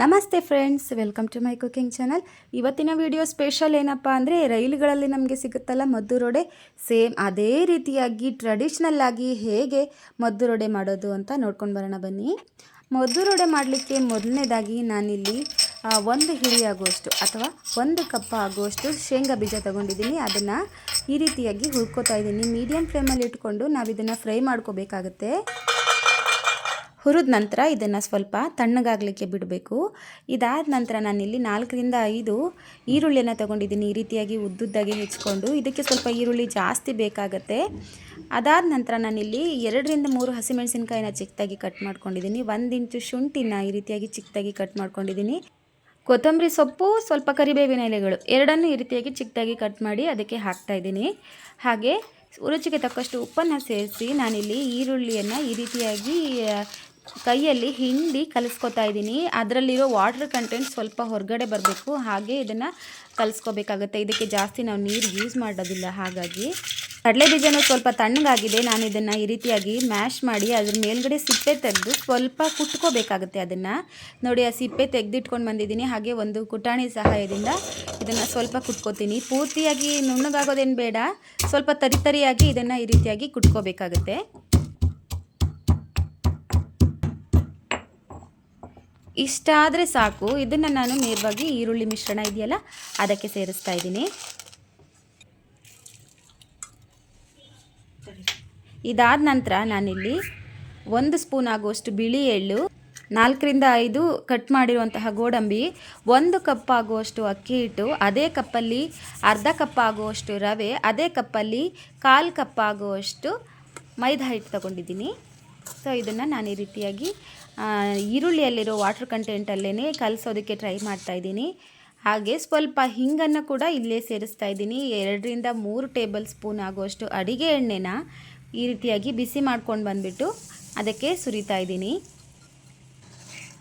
ನಮಸ್ತೆ friends, welcome to my cooking channel. ಇವತ್ತಿನ video special ಏನಪ್ಪ ಅಂದರೆ ರೈಲುಗಳಲ್ಲಿ ನಮಗೆ ಸಿಗುತ್ತಲ್ಲ ಮದ್ದೂರೊಡೆ ಸೇಮ್ ಅದೇ ರೀತಿಯಾಗಿ ಟ್ರೆಡಿಷ್ನಲ್ ಆಗಿ ಹೇಗೆ ಮದ್ದೂರೊಡೆ ಮಾಡೋದು ಅಂತ ನೋಡ್ಕೊಂಡು ಬರೋಣ ಬನ್ನಿ. ಮದ್ದೂರೊಡೆ ಮಾಡಲಿಕ್ಕೆ ಮೊದಲನೇದಾಗಿ ನಾನಿಲ್ಲಿ ಒಂದು ಹಿಡಿ ಆಗುವಷ್ಟು ಅಥವಾ ಒಂದು ಕಪ್ಪ ಆಗುವಷ್ಟು ಶೇಂಗಾ ಬೀಜ ತಗೊಂಡಿದ್ದೀನಿ. ಅದನ್ನು ಈ ರೀತಿಯಾಗಿ ಹುರ್ಕೋತಾ ಇದ್ದೀನಿ. ಮೀಡಿಯಮ್ ಫ್ಲೇಮಲ್ಲಿ ಇಟ್ಕೊಂಡು ನಾವು ಇದನ್ನು ಫ್ರೈ ಮಾಡ್ಕೋಬೇಕಾಗತ್ತೆ. ಹುರಿದ ನಂತರ ಇದನ್ನು ಸ್ವಲ್ಪ ತಣ್ಣಗಾಗಲಿಕ್ಕೆ ಬಿಡಬೇಕು. ಇದಾದ ನಂತರ ನಾನಿಲ್ಲಿ ನಾಲ್ಕರಿಂದ ಐದು ಈರುಳ್ಳಿಯನ್ನು ತೊಗೊಂಡಿದ್ದೀನಿ. ಈ ರೀತಿಯಾಗಿ ಉದ್ದುದ್ದಾಗಿ ಹೆಚ್ಕೊಂಡು ಇದಕ್ಕೆ ಸ್ವಲ್ಪ ಈರುಳ್ಳಿ ಜಾಸ್ತಿ ಬೇಕಾಗತ್ತೆ. ಅದಾದ ನಂತರ ನಾನಿಲ್ಲಿ ಎರಡರಿಂದ ಮೂರು ಹಸಿಮೆಣಸಿನ್ಕಾಯಿನ ಚಿಕ್ಕದಾಗಿ ಕಟ್ ಮಾಡ್ಕೊಂಡಿದ್ದೀನಿ. ಒಂದು ಇಂಚು ಶುಂಠಿನ ಈ ರೀತಿಯಾಗಿ ಚಿಕ್ಕದಾಗಿ ಕಟ್ ಮಾಡ್ಕೊಂಡಿದ್ದೀನಿ. ಕೊತ್ತಂಬರಿ ಸೊಪ್ಪು, ಸ್ವಲ್ಪ ಕರಿಬೇವಿನ ಎಲೆಗಳು ಎರಡನ್ನೂ ಈ ರೀತಿಯಾಗಿ ಚಿಕ್ಕದಾಗಿ ಕಟ್ ಮಾಡಿ ಅದಕ್ಕೆ ಹಾಕ್ತಾ ಇದ್ದೀನಿ. ಹಾಗೆ ರುಚಿಗೆ ತಕ್ಕಷ್ಟು ಉಪ್ಪನ್ನು ಸೇರಿಸಿ ನಾನಿಲ್ಲಿ ಈರುಳ್ಳಿಯನ್ನು ಈ ರೀತಿಯಾಗಿ ಕೈಯಲ್ಲಿ ಹಿಂಡಿ ಕಲಿಸ್ಕೊತಾ ಇದ್ದೀನಿ. ಅದರಲ್ಲಿರೋ ವಾಟರ್ ಕಂಟೆಂಟ್ ಸ್ವಲ್ಪ ಹೊರಗಡೆ ಬರಬೇಕು. ಹಾಗೆ ಇದನ್ನು ಕಲಿಸ್ಕೋಬೇಕಾಗುತ್ತೆ. ಇದಕ್ಕೆ ಜಾಸ್ತಿ ನಾವು ನೀರು ಯೂಸ್ ಮಾಡೋದಿಲ್ಲ. ಹಾಗಾಗಿ ಕಡಲೆ ಬೀಜನೂ ಸ್ವಲ್ಪ ತಣ್ಣಗಾಗಿದೆ. ನಾನು ಇದನ್ನು ಈ ರೀತಿಯಾಗಿ ಮ್ಯಾಶ್ ಮಾಡಿ ಅದ್ರ ಮೇಲ್ಗಡೆ ಸಿಪ್ಪೆ ತೆಗೆದು ಸ್ವಲ್ಪ ಕುಟ್ಕೋಬೇಕಾಗುತ್ತೆ ಅದನ್ನು. ನೋಡಿ, ಆ ಸಿಪ್ಪೆ ತೆಗೆದಿಟ್ಕೊಂಡು ಬಂದಿದ್ದೀನಿ. ಹಾಗೆ ಒಂದು ಕುಟಾಣಿ ಸಹಾಯದಿಂದ ಇದನ್ನು ಸ್ವಲ್ಪ ಕುಟ್ಕೋತೀನಿ. ಪೂರ್ತಿಯಾಗಿ ನುಣ್ಣಗಾಗೋದೇನು ಬೇಡ. ಸ್ವಲ್ಪ ತರಿತರಿಯಾಗಿ ಇದನ್ನು ಈ ರೀತಿಯಾಗಿ ಕುಟ್ಕೋಬೇಕಾಗುತ್ತೆ. ಇಷ್ಟ ಆದರೆ ಸಾಕು. ಇದನ್ನು ನಾನು ನೇರವಾಗಿ ಈರುಳ್ಳಿ ಮಿಶ್ರಣ ಇದೆಯಲ್ಲ, ಅದಕ್ಕೆ ಸೇರಿಸ್ತಾ ಇದ್ದೀನಿ. ಇದಾದ ನಂತರ ನಾನಿಲ್ಲಿ ಒಂದು ಸ್ಪೂನ್ ಆಗುವಷ್ಟು ಬಿಳಿ ಎಳ್ಳು, ನಾಲ್ಕರಿಂದ ಐದು ಕಟ್ ಮಾಡಿರುವಂತಹ ಗೋಡಂಬಿ, ಒಂದು ಕಪ್ ಆಗುವಷ್ಟು ಅಕ್ಕಿ ಹಿಟ್ಟು, ಅದೇ ಕಪ್ಪಲ್ಲಿ ಅರ್ಧ ಕಪ್ ಆಗುವಷ್ಟು ರವೆ, ಅದೇ ಕಪ್ಪಲ್ಲಿ ಕಾಲು ಕಪ್ ಆಗುವಷ್ಟು ಮೈದಾ ಹಿಟ್ಟು ತಗೊಂಡಿದ್ದೀನಿ. ಸೊ ಇದನ್ನು ನಾನು ಈ ರೀತಿಯಾಗಿ ಈರುಳ್ಳಿಯಲ್ಲಿರೋ ವಾಟರ್ ಕಂಟೆಂಟಲ್ಲೇ ಕಲಿಸೋದಕ್ಕೆ ಟ್ರೈ ಮಾಡ್ತಾ ಇದ್ದೀನಿ. ಹಾಗೆ ಸ್ವಲ್ಪ ಹಿಂಗನ್ನು ಕೂಡ ಇಲ್ಲೇ ಸೇರಿಸ್ತಾ ಇದ್ದೀನಿ. ಎರಡರಿಂದ ಮೂರು ಟೇಬಲ್ ಸ್ಪೂನ್ ಆಗುವಷ್ಟು ಅಡಿಗೆ ಎಣ್ಣೆನ ಈ ರೀತಿಯಾಗಿ ಬಿಸಿ ಮಾಡ್ಕೊಂಡು ಬಂದುಬಿಟ್ಟು ಅದಕ್ಕೆ ಸುರಿತಾ ಇದ್ದೀನಿ.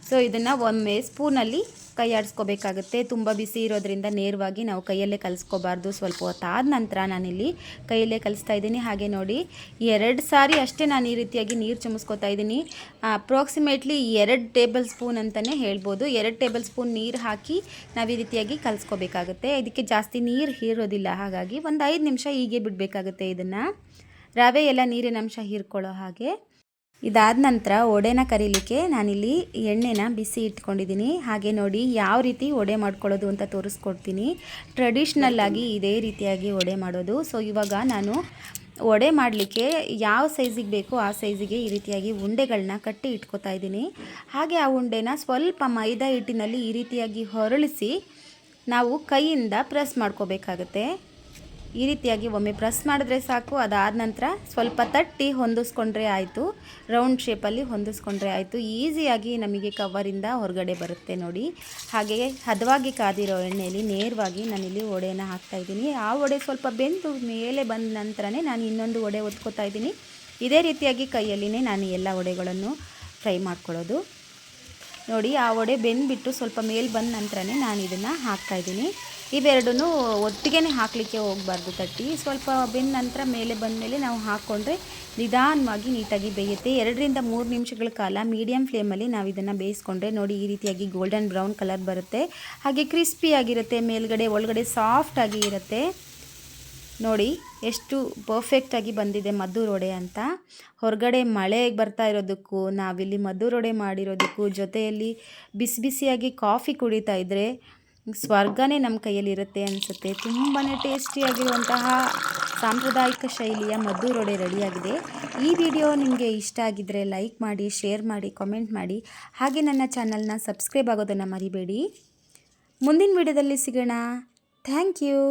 ಸೊ ಇದನ್ನು ಒಮ್ಮೆ ಸ್ಪೂನಲ್ಲಿ ಕೈ ಆಡಿಸ್ಕೋಬೇಕಾಗುತ್ತೆ ತುಂಬ ಬಿಸಿ ಇರೋದ್ರಿಂದ ನೇರವಾಗಿ ನಾವು ಕೈಯಲ್ಲೇ ಕಲಿಸ್ಕೋಬಾರ್ದು. ಸ್ವಲ್ಪ ಹೊತ್ತಾದ ನಂತರ ನಾನಿಲ್ಲಿ ಕೈಯಲ್ಲೇ ಕಲಿಸ್ತಾ ಇದ್ದೀನಿ. ಹಾಗೆ ನೋಡಿ, ಎರಡು ಸಾರಿ ಅಷ್ಟೇ ನಾನು ಈ ರೀತಿಯಾಗಿ ನೀರು ಚುಮಿಸ್ಕೋತಾ ಇದ್ದೀನಿ. ಅಪ್ರಾಕ್ಸಿಮೇಟ್ಲಿ ಎರಡು ಟೇಬಲ್ ಸ್ಪೂನ್ ಅಂತಲೇ ಹೇಳ್ಬೋದು. ಎರಡು ಟೇಬಲ್ ಸ್ಪೂನ್ ನೀರು ಹಾಕಿ ನಾವು ಈ ರೀತಿಯಾಗಿ ಕಲಿಸ್ಕೋಬೇಕಾಗುತ್ತೆ. ಇದಕ್ಕೆ ಜಾಸ್ತಿ ನೀರು ಹೀರೋದಿಲ್ಲ. ಹಾಗಾಗಿ ಒಂದು ಐದು ನಿಮಿಷ ಹೀಗೆ ಬಿಡಬೇಕಾಗುತ್ತೆ ಇದನ್ನು. ರವೆ ಎಲ್ಲ ನೀರಿನ ಅಂಶ ಹೀರ್ಕೊಳ್ಳೋ ಹಾಗೆ. ಇದಾದ ನಂತರ ಒಡೆನ ಕರೀಲಿಕ್ಕೆ ನಾನಿಲ್ಲಿ ಎಣ್ಣೆನ ಬಿಸಿ ಇಟ್ಕೊಂಡಿದ್ದೀನಿ. ಹಾಗೆ ನೋಡಿ ಯಾವ ರೀತಿ ಒಡೆ ಮಾಡ್ಕೊಳ್ಳೋದು ಅಂತ ತೋರಿಸ್ಕೊಡ್ತೀನಿ. ಟ್ರೆಡಿಷ್ನಲ್ ಆಗಿ ಇದೇ ರೀತಿಯಾಗಿ ಒಡೆ ಮಾಡೋದು. ಸೊ ಇವಾಗ ನಾನು ಒಡೆ ಮಾಡಲಿಕ್ಕೆ ಯಾವ ಸೈಜಿಗೆ ಬೇಕೋ ಆ ಸೈಜಿಗೆ ಈ ರೀತಿಯಾಗಿ ಉಂಡೆಗಳನ್ನ ಕಟ್ಟಿ ಇಟ್ಕೋತಾ ಇದ್ದೀನಿ. ಹಾಗೆ ಆ ಉಂಡೆನ ಸ್ವಲ್ಪ ಮೈದಾ ಹಿಟ್ಟಿನಲ್ಲಿ ಈ ರೀತಿಯಾಗಿ ಹೊರಳಿಸಿ ನಾವು ಕೈಯಿಂದ ಪ್ರೆಸ್ ಮಾಡ್ಕೋಬೇಕಾಗತ್ತೆ. ಈ ರೀತಿಯಾಗಿ ಒಮ್ಮೆ ಪ್ರೆಸ್ ಮಾಡಿದ್ರೆ ಸಾಕು. ಅದಾದ ನಂತರ ಸ್ವಲ್ಪ ತಟ್ಟಿ ಹೊಂದಿಸ್ಕೊಂಡ್ರೆ ಆಯಿತು. ರೌಂಡ್ ಶೇಪಲ್ಲಿ ಹೊಂದಿಸ್ಕೊಂಡ್ರೆ ಆಯಿತು. ಈಸಿಯಾಗಿ ನಮಗೆ ಕವರಿಂದ ಹೊರಗಡೆ ಬರುತ್ತೆ ನೋಡಿ. ಹಾಗೆಯೇ ಹದವಾಗಿ ಕಾದಿರೋ ಎಣ್ಣೆಯಲ್ಲಿ ನೇರವಾಗಿ ನಾನಿಲ್ಲಿ ಒಡೆಯನ್ನು ಹಾಕ್ತಾಯಿದ್ದೀನಿ ಆ ಒಡೆ ಸ್ವಲ್ಪ ಬೆಂದು ಮೇಲೆ ಬಂದ ನಂತರನೇ ನಾನು ಇನ್ನೊಂದು ಒಡೆ ಒತ್ಕೋತಾ ಇದ್ದೀನಿ. ಇದೇ ರೀತಿಯಾಗಿ ಕೈಯಲ್ಲಿನೇ ನಾನು ಎಲ್ಲ ಒಡೆಗಳನ್ನು ಫ್ರೈ ಮಾಡ್ಕೊಳ್ಳೋದು. ನೋಡಿ, ಆ ಒಡೆ ಬೆಂದ್ಬಿಟ್ಟು ಸ್ವಲ್ಪ ಮೇಲೆ ಬಂದ ನಂತರನೇ ನಾನು ಇದನ್ನು ಹಾಕ್ತಾಯಿದ್ದೀನಿ ಇವೆರಡೂ ಒಟ್ಟಿಗೆ ಹಾಕಲಿಕ್ಕೆ ಹೋಗಬಾರ್ದು ತಟ್ಟಿ. ಸ್ವಲ್ಪ ಬೆಂದ ನಂತರ ಮೇಲೆ ಬಂದ ಮೇಲೆ ನಾವು ಹಾಕ್ಕೊಂಡ್ರೆ ನಿಧಾನವಾಗಿ ನೀಟಾಗಿ ಬೇಯುತ್ತೆ. ಎರಡರಿಂದ ಮೂರು ನಿಮಿಷಗಳ ಕಾಲ ಮೀಡಿಯಮ್ ಫ್ಲೇಮಲ್ಲಿ ನಾವು ಇದನ್ನು ಬೇಯಿಸ್ಕೊಂಡ್ರೆ ನೋಡಿ ಈ ರೀತಿಯಾಗಿ ಗೋಲ್ಡನ್ ಬ್ರೌನ್ ಕಲರ್ ಬರುತ್ತೆ. ಹಾಗೆ ಕ್ರಿಸ್ಪಿಯಾಗಿರುತ್ತೆ ಮೇಲ್ಗಡೆ ಒಳಗಡೆ ಸಾಫ್ಟಾಗಿ ಇರುತ್ತೆ. ನೋಡಿ ಎಷ್ಟು ಪರ್ಫೆಕ್ಟಾಗಿ ಬಂದಿದೆ ಮದ್ದೂರೊಡೆ ಅಂತ. ಹೊರಗಡೆ ಮಳೆ ಬರ್ತಾ ಇರೋದಕ್ಕೂ, ನಾವಿಲ್ಲಿ ಮದ್ದೂರೊಡೆ ಮಾಡಿರೋದಕ್ಕೂ, ಜೊತೆಯಲ್ಲಿ ಬಿಸಿ ಬಿಸಿಯಾಗಿ ಕಾಫಿ ಕುಡಿತಾ ಇದ್ದರೆ ಸ್ವರ್ಗನೇ ನಮ್ಮ ಕೈಯಲ್ಲಿರುತ್ತೆ ಅನಿಸುತ್ತೆ. ತುಂಬಾ ಟೇಸ್ಟಿಯಾಗಿರುವಂತಹ ಸಾಂಪ್ರದಾಯಿಕ ಶೈಲಿಯ ಮದ್ದೂರೊಡೆ ರೆಡಿಯಾಗಿದೆ. ಈ ವಿಡಿಯೋ ನಿಮಗೆ ಇಷ್ಟ ಆಗಿದ್ದರೆ ಲೈಕ್ ಮಾಡಿ, ಶೇರ್ ಮಾಡಿ, ಕಾಮೆಂಟ್ ಮಾಡಿ. ಹಾಗೆ ನನ್ನ ಚಾನಲ್ನ ಸಬ್ಸ್ಕ್ರೈಬ್ ಆಗೋದನ್ನು ಮರಿಬೇಡಿ. ಮುಂದಿನ ವಿಡಿಯೋದಲ್ಲಿ ಸಿಗೋಣ. Thank you.